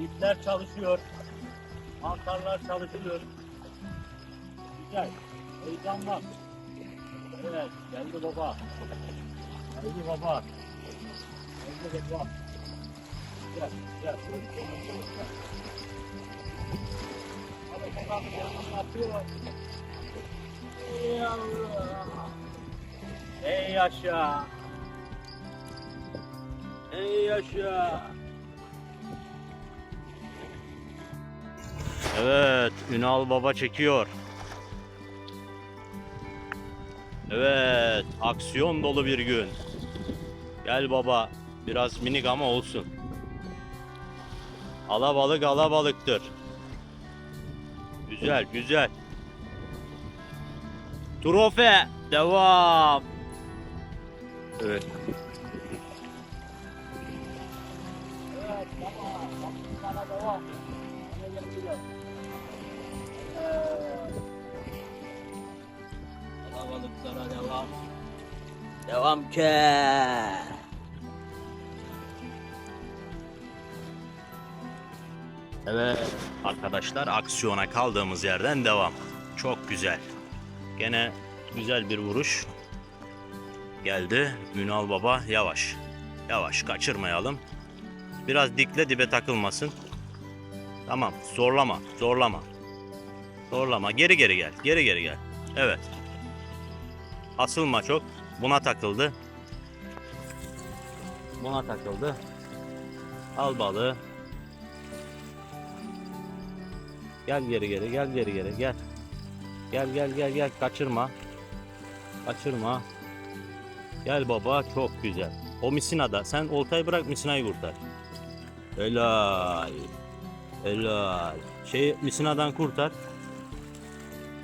İpler çalışıyor. Mantarlar çalışıyor. Güzel. Heyecan var. Evet. Geldi baba. Geldi baba. Geldi baba. Gel. Gel. Ey Allah. Ey yaşa. Ey yaşa. Evet, Ünal Baba çekiyor. Evet, aksiyon dolu bir gün. Gel baba, biraz minik ama olsun. Alabalık alabalıktır. Güzel, güzel. Trofe, devam. Evet. Evet, tamam. Sana devam. Alabalıklara devam. Devam ke. Evet arkadaşlar aksiyona kaldığımız yerden devam. Çok güzel. Gene güzel bir vuruş. Geldi. Ünal Baba yavaş. Yavaş kaçırmayalım. Biraz dikle dibe takılmasın. Tamam zorlama zorlama. Zorlama geri geri gel geri geri gel. Evet. Asılma çok. Buna takıldı. Buna takıldı. Al balığı. Gel geri geri gel geri geri gel. Gel gel gel gel kaçırma. Kaçırma. Gel baba çok güzel. O misinada sen oltayı bırak misinayı kurtar. Helal. Helal. Şey misinadan kurtar.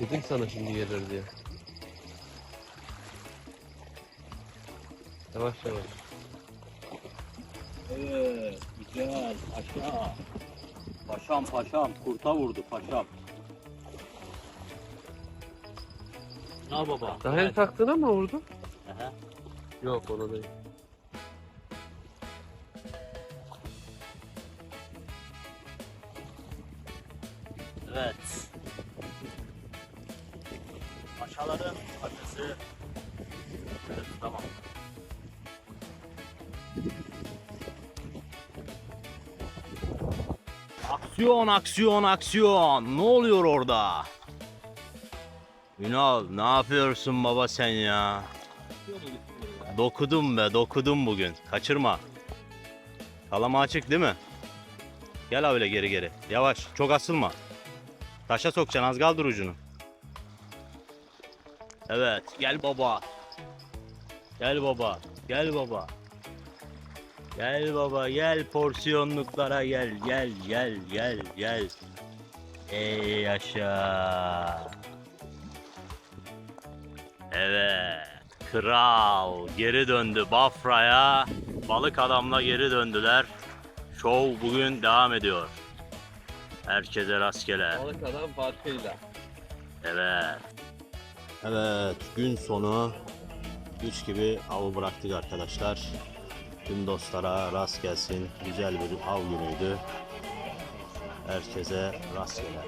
Dedim sana şimdi gelir diye. Yavaş yavaş. Evet, güzel. Paşa. Paşam paşam. Kurta vurdu paşam. Al baba. Daha el taktığına mı vurdu? Aha. Yok ona değil. Evet. Paşası. Evet, tamam. Aksiyon, aksiyon, aksiyon. Ne oluyor orada? Ünal, ne yapıyorsun baba sen ya? Dokudum be, dokudum bugün. Kaçırma. Kalama açık değil mi? Gel öyle geri geri. Yavaş, çok asılma. Taşa sokacaksın, az kaldır ucunu. Evet, gel baba. Gel baba, gel baba. Gel baba, gel porsiyonluklara gel, gel, gel, gel, gel. Ey yaşa. Evet, kral geri döndü Bafra'ya. Balık adamla geri döndüler. Show bugün devam ediyor. Herkese rastgele. Balık adam farkıyla. Evet. Evet, gün sonu 3 gibi avı bıraktık arkadaşlar. Tüm dostlara rast gelsin. Güzel bir av günüydü. Herkese rastgele.